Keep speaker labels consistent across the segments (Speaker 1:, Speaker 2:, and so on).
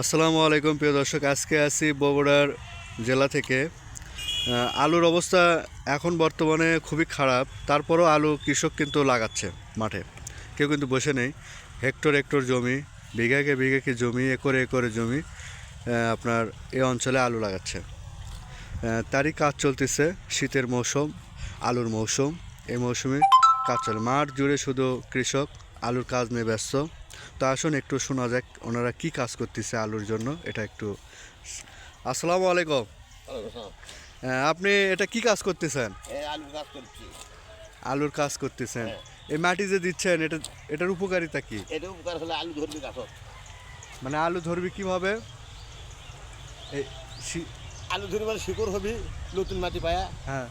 Speaker 1: আসসালামু আলাইকুম, প্রিয় দর্শক। আজকে আছি বগুড়ার জেলা থেকে। আলুর অবস্থা এখন বর্তমানে খুবই খারাপ। তারপরও আলু কৃষক কিন্তু লাগাচ্ছে মাঠে। কেউ কিন্তু বসে নেই। হেক্টর হেক্টর জমি, বিঘাকে বিঘাকে জমি, একরে একরে জমি আপনার এই অঞ্চলে আলু লাগাচ্ছে। তারই কাজ চলতেছে শীতের মৌসুম, আলুর মৌসুম। এই মৌসুমে কাজ চলে। মাঠ জুড়ে শুধু কৃষক, আলুর কাজ নিয়ে ব্যস্ত। তো আসুন একটু শোনা যাক ওনারা কি কাজ করতেছে আলুর জন্য। এটা একটু আসসালামু আলাইকুম। আপনি এটা কি কাজ করতেছেন? আলুর কাজ করতেছেন।
Speaker 2: হ্যাঁ।
Speaker 1: এই মাটি যে দিচ্ছেন এটা এটার উপকারিতা কি?
Speaker 2: এটা উপকার হলে আলু ধরবি গাছ
Speaker 1: মানে আলু ধরবি কীভাবে? এই
Speaker 2: আলু ধরবি মানে শিকড় হবি নতুন মাটি পায়া।
Speaker 1: হ্যাঁ।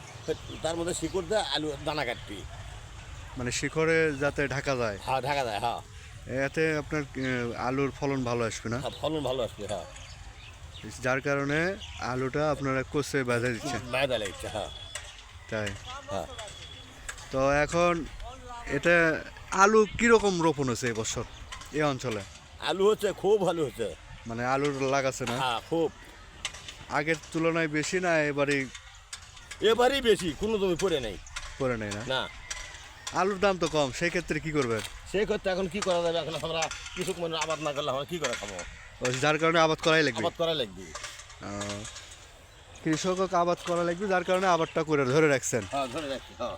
Speaker 2: তার মধ্যে শিকড় দিয়ে আলু দানা কাটবি।
Speaker 1: মানে শিখরে যাতে ঢাকা যায়।
Speaker 2: হ্যাঁ ঢাকা যায় হ্যাঁ।
Speaker 1: এতে আপনার আলুর ফলন ভালো আসবে না?
Speaker 2: হ্যাঁ, ফলন ভালো আসবে হ্যাঁ।
Speaker 1: যার কারণে আলুটা আপনারা কোষে বাঁধা
Speaker 2: মায়দা লাগছে হ্যাঁ।
Speaker 1: তাই?
Speaker 2: হ্যাঁ।
Speaker 1: তো এখন এটা আলু কীরকম রোপণ হচ্ছে এবছর এই অঞ্চলে?
Speaker 2: আলু হচ্ছে খুব ভালো হচ্ছে।
Speaker 1: মানে আলুর লাগাচ্ছে না?
Speaker 2: হ্যাঁ খুব।
Speaker 1: আগের তুলনায় বেশি না এবারে
Speaker 2: এবারই বেশি কোনো জমি পড়ে নেই।
Speaker 1: করে নেই না?
Speaker 2: না।
Speaker 1: আলুর দাম তো কম সেই ক্ষেত্রে কি করবেন?
Speaker 2: সেই ক্ষেত্রে এখন কি করা যাবে? এখন আমরা কৃষক মানুষ আবাদ না করলে আমরা কি করে খাব?
Speaker 1: যার কারণে আবাদ করাই লাগবে?
Speaker 2: আবাদ করা লাগবে।
Speaker 1: আহ, কৃষকও আবাদ করা লাগবে যার কারণে আবাদটা করে ধরে রাখছেন?
Speaker 2: হ্যাঁ ধরে রাখছি হ্যাঁ।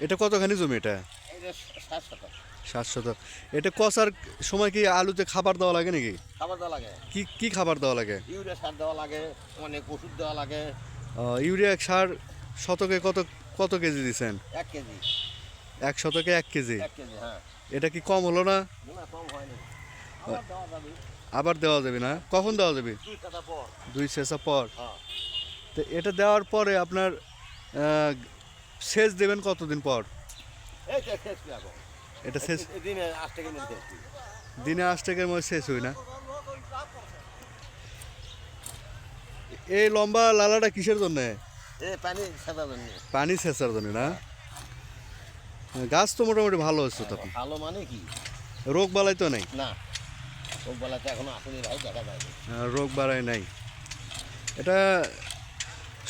Speaker 1: এটা কতখানি জমি এটা?
Speaker 2: সাত শতক।
Speaker 1: এটা কষার সময় কি আলুতে খাবার দেওয়া লাগে নাকি?
Speaker 2: খাবার দেওয়া লাগে।
Speaker 1: কি কি খাবার দেওয়া লাগে?
Speaker 2: ইউরিয়া সার দেওয়া লাগে অনেক ওষুধ দেওয়া লাগে।
Speaker 1: ইউরিয়া সার শতকে কত কত কেজি দিছেন?
Speaker 2: এক কেজি।
Speaker 1: এক শতকে এক কেজি?
Speaker 2: হ্যাঁ।
Speaker 1: এটা কি কম হলো না?
Speaker 2: না কম হয়নি। আবার দেওয়া যাবে।
Speaker 1: না? কখন দেওয়া যাবে?
Speaker 2: দুই টাকা পর।
Speaker 1: দুই শেষা পর।
Speaker 2: হ্যাঁ।
Speaker 1: তো এটা দেওয়ার পরে আপনার সেচ দেবেন কতদিন পর? এটা শেষ
Speaker 2: দিনে আজ থেকে
Speaker 1: টাকার মধ্যে শেষ হয় না? এই লম্বা লালাটা কিসের জন্য?
Speaker 2: পানি জন্য।
Speaker 1: পানি সেচার জন্য না? গাছ তো মোটামুটি ভালো হচ্ছে তখন
Speaker 2: ভালো মানে কি?
Speaker 1: রোগ বালাই তো নেই?
Speaker 2: না। ও বেলাতে এখনও আসেনি ভাই দেখা যায়।
Speaker 1: রোগ বাড়াই নাই। এটা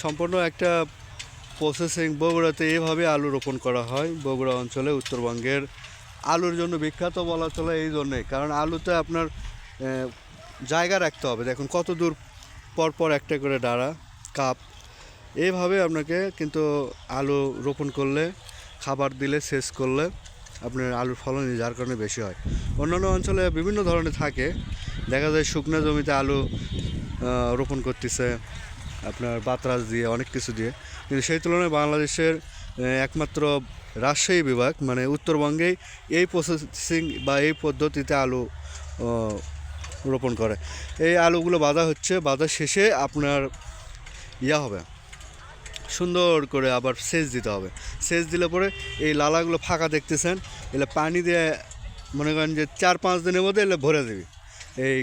Speaker 1: সম্পূর্ণ একটা প্রসেসিং বগুড়াতে এভাবে আলু রোপণ করা হয়। বগুড়া অঞ্চলে উত্তরবঙ্গের আলুর জন্য বিখ্যাত বলা চলে এই জন্যে। কারণ আলুতে আপনার জায়গা রাখতে হবে। দেখুন কত দূর পর পর একটা করে ডাড়া, কাপ। এইভাবে আপনাকে কিন্তু আলু রোপণ করলে, খাবার দিলে, সেচ করলে আপনার আলুর ফলন যার কারণে বেশি হয়। অন্যান্য অঞ্চলে বিভিন্ন ধরনের থাকে। দেখা যায় শুকনো জমিতে আলু রোপণ করতেছে, আপনার বাতরাস দিয়ে, অনেক কিছু দিয়ে। কিন্তু সেই তুলনায় বাংলাদেশের একমাত্র রাজশাহী বিভাগ মানে উত্তরবঙ্গেই এই প্রসেসিং বা এই পদ্ধতিতে আলু রোপণ করে। এই আলুগুলো বাঁধা হচ্ছে, বাঁধা শেষে আপনার ইয়া হবে। সুন্দর করে আবার সেচ দিতে হবে। সেচ দিলে পরে এই লালাগুলো ফাঁকা দেখতেছেন, এলে পানি দিয়ে মনে করেন যে চার পাঁচ দিনের মধ্যে এলে ভরে দেবে। এই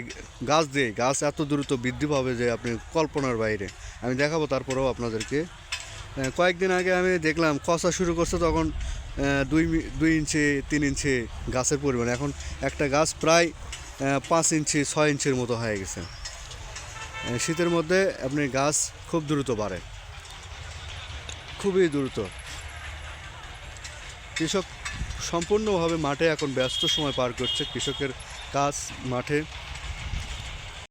Speaker 1: গাছ দিয়ে, গাছ এত দ্রুত বৃদ্ধি পাবে যে আপনি কল্পনার বাইরে। আমি দেখাবো তারপরেও আপনাদেরকে। কয়েকদিন আগে আমি দেখলাম, কষা শুরু করছে তখন দুই দুই ইঞ্চি, তিন ইঞ্চি গাছের পরিমাণ। এখন একটা গাছ প্রায় পাঁচ ইঞ্চি, ছয় ইঞ্চির মতো হয়ে গেছে। শীতের মধ্যে আপনি গাছ খুব দ্রুত বাড়ে। খুবই দ্রুত। কৃষক সম্পূর্ণভাবে মাঠে এখন ব্যস্ত সময় পার করছে। কৃষকের কাজ মাঠে